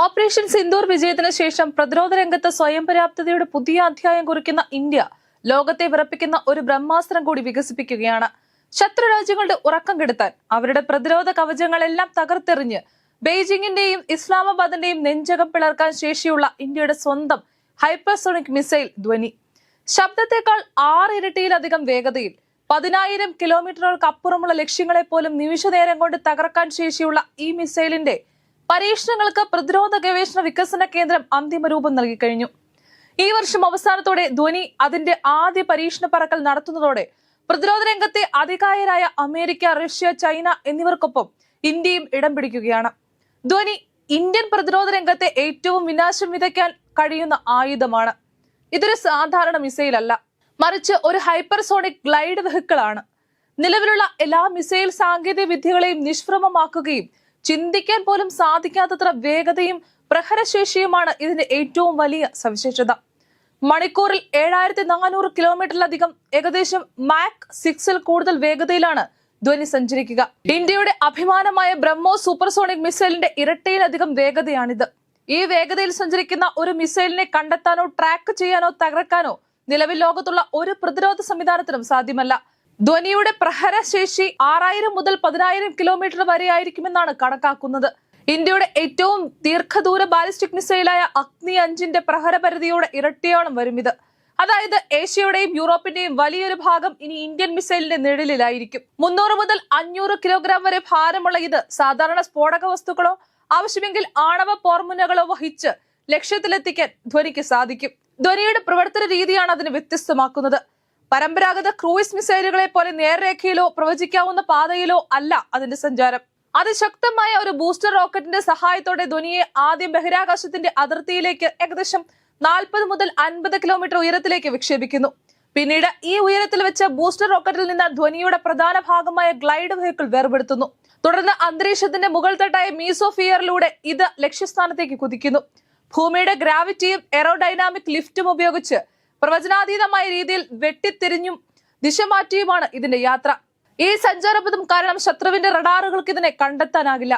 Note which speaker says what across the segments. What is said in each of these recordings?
Speaker 1: Operation Sindoor വിജയത്തിന് ശേഷം പ്രതിരോധ രംഗത്ത് സ്വയം പര്യാപ്തതയുടെ പുതിയ അധ്യായം കുറിക്കുന്ന ഇന്ത്യ ലോകത്തെ വിറപ്പിക്കുന്ന ഒരു ബ്രഹ്മാസ്ത്രം കൂടി വികസിപ്പിക്കുകയാണ്. ശത്രു രാജ്യങ്ങളുടെ ഉറക്കം കെടുത്താൻ അവരുടെ പ്രതിരോധ കവചങ്ങളെല്ലാം തകർത്തെറിഞ്ഞ് ബെയ്ജിങ്ങിന്റെയും ഇസ്ലാമാബാദിന്റെയും നെഞ്ചകം പിളർക്കാൻ ശേഷിയുള്ള ഇന്ത്യയുടെ സ്വന്തം ഹൈപ്പർസോണിക് മിസൈൽ ധ്വനി. ശബ്ദത്തെക്കാൾ ആറ് ഇരട്ടിയിലധികം വേഗതയിൽ പതിനായിരം കിലോമീറ്ററുകൾക്ക് അപ്പുറമുള്ള ലക്ഷ്യങ്ങളെ പോലും നിമിഷനേരം കൊണ്ട് തകർക്കാൻ ശേഷിയുള്ള ഈ മിസൈലിന്റെ പരീക്ഷണങ്ങൾക്ക് പ്രതിരോധ ഗവേഷണ വികസന കേന്ദ്രം അന്തിമ രൂപം നൽകി കഴിഞ്ഞു. ഈ വർഷം അവസാനത്തോടെ ധ്വനി അതിന്റെ ആദ്യ പരീക്ഷണ പറക്കൽ നടത്തുന്നതോടെ പ്രതിരോധ രംഗത്തെ അധികായരായ അമേരിക്ക റഷ്യ ചൈന എന്നിവർക്കൊപ്പം ഇന്ത്യയും ഇടം പിടിക്കുകയാണ്. ധ്വനി ഇന്ത്യൻ പ്രതിരോധ രംഗത്തെ ഏറ്റവും വിനാശം വിതയ്ക്കാൻ കഴിയുന്ന ആയുധമാണ്. ഇതൊരു സാധാരണ മിസൈൽ അല്ല മറിച്ച് ഒരു ഹൈപ്പർസോണിക് ഗ്ലൈഡ് വെഹിക്കിൾ ആണ് നിലവിലുള്ള എല്ലാ മിസൈൽ സാങ്കേതിക വിദ്യകളെയും നിഷ്പ്രമമാക്കുകയും ചിന്തിക്കാൻ പോലും സാധിക്കാത്തത്ര വേഗതയും പ്രഹരശേഷിയുമാണ് ഇതിന്റെ ഏറ്റവും വലിയ സവിശേഷത. മണിക്കൂറിൽ ഏഴായിരത്തി നാനൂറ് കിലോമീറ്ററിലധികം ഏകദേശം മാക് സിക്സിൽ കൂടുതൽ വേഗതയിലാണ് ധ്വനി സഞ്ചരിക്കുക. ഇന്ത്യയുടെ അഭിമാനമായ ബ്രഹ്മോ സൂപ്പർസോണിക് മിസൈലിന്റെ ഇരട്ടയിലധികം വേഗതയാണിത്. ഈ വേഗതയിൽ സഞ്ചരിക്കുന്ന ഒരു മിസൈലിനെ കണ്ടെത്താനോ ട്രാക്ക് ചെയ്യാനോ തകർക്കാനോ നിലവിൽ ലോകത്തുള്ള ഒരു പ്രതിരോധ സംവിധാനത്തിനും സാധ്യമല്ല. ധ്വനിയുടെ പ്രഹരശേഷി ആറായിരം മുതൽ പതിനായിരം കിലോമീറ്റർ വരെ ആയിരിക്കുമെന്നാണ് കണക്കാക്കുന്നത്. ഇന്ത്യയുടെ ഏറ്റവും ദീർഘദൂര ബാലിസ്റ്റിക് മിസൈലായ അഗ്നി അഞ്ചിന്റെ പ്രഹരപരിധിയുടെ ഇരട്ടിയോളം വരും ഇത് അതായത് ഏഷ്യയുടെയും യൂറോപ്പിന്റെയും വലിയൊരു ഭാഗം ഇനി ഇന്ത്യൻ മിസൈലിന്റെ നിഴലിലായിരിക്കും. മുന്നൂറ് മുതൽ അഞ്ഞൂറ് കിലോഗ്രാം വരെ ഭാരമുള്ള ഇത് സാധാരണ സ്ഫോടക വസ്തുക്കളോ ആവശ്യമെങ്കിൽ ആണവ പോർമുനകളോ വഹിച്ച് ലക്ഷ്യത്തിലെത്തിക്കാൻ ധ്വനിക്ക് സാധിക്കും. ധ്വനിയുടെ പ്രവർത്തന രീതിയാണ് അതിന് വ്യത്യസ്തമാക്കുന്നത്. പരമ്പരാഗത ക്രൂയിസ് മിസൈലുകളെ പോലെ നേർരേഖയിലോ പ്രവചിക്കാവുന്ന പാതയിലോ അല്ല അതിന്റെ സഞ്ചാരം. അതിശക്തമായ ഒരു ബൂസ്റ്റർ റോക്കറ്റിന്റെ സഹായത്തോടെ ധ്വനിയെ ആദ്യം ബഹിരാകാശത്തിന്റെ അതിർത്തിയിലേക്ക് ഏകദേശം നാൽപ്പത് മുതൽ അൻപത് കിലോമീറ്റർ ഉയരത്തിലേക്ക് വിക്ഷേപിക്കുന്നു. പിന്നീട് ഈ ഉയരത്തിൽ വെച്ച് ബൂസ്റ്റർ റോക്കറ്റിൽ നിന്ന് ധ്വനിയുടെ പ്രധാന ഭാഗമായ ഗ്ലൈഡ് വെഹിക്കിൾ വേർപെടുത്തുന്നു. തുടർന്ന് അന്തരീക്ഷത്തിന്റെ മുകൾ തട്ടായ മീസോഫിയറിലൂടെ ഇത് ലക്ഷ്യസ്ഥാനത്തേക്ക് കുതിക്കുന്നു. ഭൂമിയുടെ ഗ്രാവിറ്റിയും എറോഡൈനാമിക് ലിഫ്റ്റും ഉപയോഗിച്ച് പ്രവചനാതീതമായ രീതിയിൽ വെട്ടിത്തിരിഞ്ഞും ദിശമാറ്റിയുമാണ് ഇതിന്റെ യാത്ര. ഈ സഞ്ചാരപഥം കാരണം ശത്രുവിന്റെ റഡാറുകൾക്ക് ഇതിനെ കണ്ടെത്താനാകില്ല.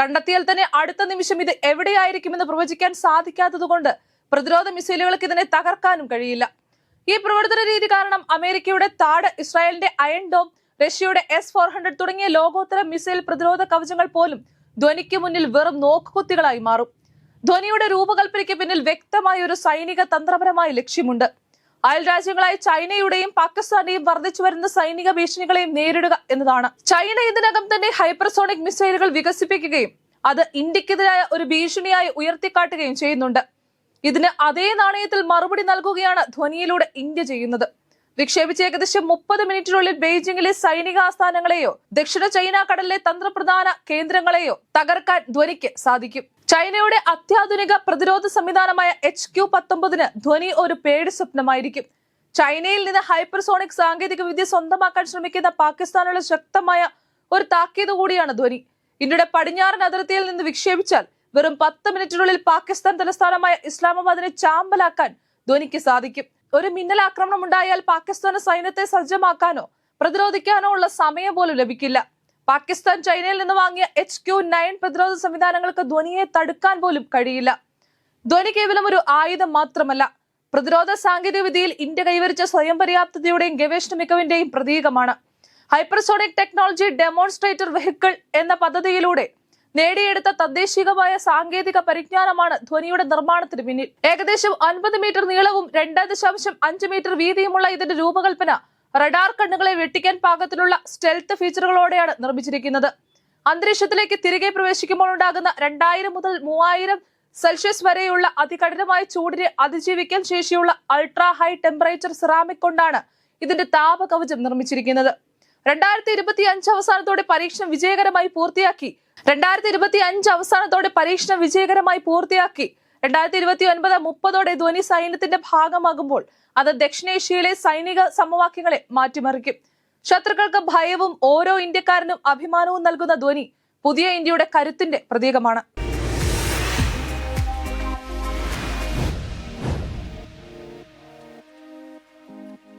Speaker 1: കണ്ടെത്തിയാൽ തന്നെ അടുത്ത നിമിഷം ഇത് എവിടെയായിരിക്കുമെന്ന് പ്രവചിക്കാൻ സാധിക്കാത്തതുകൊണ്ട് പ്രതിരോധ മിസൈലുകൾക്ക് ഇതിനെ തകർക്കാനും കഴിയില്ല. ഈ പ്രവർത്തന രീതി കാരണം അമേരിക്കയുടെ താട് ഇസ്രായേലിന്റെ അയൺ ഡോം റഷ്യയുടെ എസ് ഫോർ ഹൺഡ്രഡ് തുടങ്ങിയ ലോകോത്തര മിസൈൽ പ്രതിരോധ കവചങ്ങൾ പോലും ധ്വനിക്ക് മുന്നിൽ വെറും നോക്കുകുത്തികളായി മാറും. ധ്വനിയുടെ രൂപകൽപ്പനയ്ക്ക് പിന്നിൽ വ്യക്തമായ ഒരു സൈനിക തന്ത്രപരമായ ലക്ഷ്യമുണ്ട്. അയൽ രാജ്യങ്ങളായ ചൈനയുടെയും പാകിസ്ഥാന്റെയും വർദ്ധിച്ചു വരുന്ന സൈനിക ഭീഷണികളെയും നേരിടുക എന്നതാണ്. ചൈന ഇതിനകം തന്നെ ഹൈപ്പർസോണിക് മിസൈലുകൾ വികസിപ്പിക്കുകയും അത് ഇന്ത്യക്കെതിരായ ഒരു ഭീഷണിയായി ഉയർത്തിക്കാട്ടുകയും ചെയ്യുന്നുണ്ട്. ഇതിന് അതേ നാണയത്തിൽ മറുപടി നൽകുകയാണ് ധ്വനിയിലൂടെ ഇന്ത്യ ചെയ്യുന്നത്. വിക്ഷേപിച്ച ഏകദേശം മുപ്പത് മിനിറ്റിനുള്ളിൽ ബെയ്ജിംഗിലെ സൈനിക ആസ്ഥാനങ്ങളെയോ ദക്ഷിണ ചൈന കടലിലെ തന്ത്രപ്രധാന കേന്ദ്രങ്ങളെയോ തകർക്കാൻ ധ്വനിക്ക് സാധിക്കും. ചൈനയുടെ അത്യാധുനിക പ്രതിരോധ സംവിധാനമായ എച്ച് ക്യു പത്തൊമ്പതിന് ധ്വനി ഒരു പേടി സ്വപ്നമായിരിക്കും. ചൈനയിൽ നിന്ന് ഹൈപ്പർസോണിക് സാങ്കേതിക വിദ്യ സ്വന്തമാക്കാൻ ശ്രമിക്കുന്ന പാകിസ്ഥാനുള്ള ശക്തമായ ഒരു താക്കീത് കൂടിയാണ് ധ്വനി. ഇന്ത്യയുടെ പടിഞ്ഞാറൻ അതിർത്തിയിൽ നിന്ന് വിക്ഷേപിച്ചാൽ വെറും പത്ത് മിനിറ്റിനുള്ളിൽ പാകിസ്ഥാൻ തലസ്ഥാനമായ ഇസ്ലാമാബാദിനെ ചാമ്പലാക്കാൻ ധ്വനിക്ക് സാധിക്കും. ഒരു മിന്നൽ ആക്രമണം ഉണ്ടായാൽ പാകിസ്ഥാന് സൈന്യത്തെ സജ്ജമാക്കാനോ പ്രതിരോധിക്കാനോ ഉള്ള സമയം പോലും ലഭിക്കില്ല. പാകിസ്ഥാൻ ചൈനയിൽ നിന്ന് വാങ്ങിയ എച്ച് ക്യു നയൻ പ്രതിരോധ സംവിധാനങ്ങൾക്ക് ധ്വനിയെ തടുക്കാൻ പോലും കഴിയില്ല. ധ്വനി കേവലം ഒരു ആയുധം മാത്രമല്ല പ്രതിരോധ സാങ്കേതിക വിദ്യയിൽ ഇന്ത്യ കൈവരിച്ച സ്വയം പര്യാപ്തതയുടെയും ഗവേഷണ മികവിന്റെയും പ്രതീകമാണ്. ഹൈപ്പർസോണിക് ടെക്നോളജി ഡെമോൺസ്ട്രേറ്റർ വെഹിക്കിൾ എന്ന പദ്ധതിയിലൂടെ നേടിയെടുത്ത തദ്ദേശീയമായ സാങ്കേതിക പരിജ്ഞാനമാണ് ധ്വനിയുടെ നിർമ്മാണത്തിന് പിന്നിൽ. ഏകദേശം അൻപത് മീറ്റർ നീളവും രണ്ട് ദശാംശം അഞ്ച് മീറ്റർ വീതിയുമുള്ള ഇതിന്റെ രൂപകൽപ്പന റഡാർ കണ്ണുകളെ വെട്ടിക്കാൻ പാകത്തിലുള്ള സ്റ്റെൽത്ത് ഫീച്ചറുകളോടെയാണ് നിർമ്മിച്ചിരിക്കുന്നത്. അന്തരീക്ഷത്തിലേക്ക് തിരികെ പ്രവേശിക്കുമ്പോൾ ഉണ്ടാകുന്ന രണ്ടായിരം മുതൽ മൂവായിരം സെൽഷ്യസ് വരെയുള്ള അതികഠിനമായ ചൂടിനെ അതിജീവിക്കാൻ ശേഷിയുള്ള അൾട്രാ ഹൈ ടെമ്പറേച്ചർ സിറാമിക് കൊണ്ടാണ് ഇതിന്റെ താപകവചം നിർമ്മിച്ചിരിക്കുന്നത്. രണ്ടായിരത്തി ഇരുപത്തി അഞ്ച് അവസാനത്തോടെ പരീക്ഷണം വിജയകരമായി പൂർത്തിയാക്കി. രണ്ടായിരത്തി ഇരുപത്തി അഞ്ച് അവസാനത്തോടെ പരീക്ഷണം വിജയകരമായി പൂർത്തിയാക്കി. രണ്ടായിരത്തി ഇരുപത്തി ഒൻപത് മുപ്പതോടെ ധ്വനി സൈന്യത്തിന്റെ ഭാഗമാകുമ്പോൾ അത് ദക്ഷിണേഷ്യയിലെ സൈനിക സമവാക്യങ്ങളെ മാറ്റിമറിക്കും. ശത്രുക്കൾക്ക് ഭയവും ഓരോ ഇന്ത്യക്കാരനും അഭിമാനവും നൽകുന്ന ധ്വനി പുതിയ ഇന്ത്യയുടെ കരുത്തിന്റെ പ്രതീകമാണ്.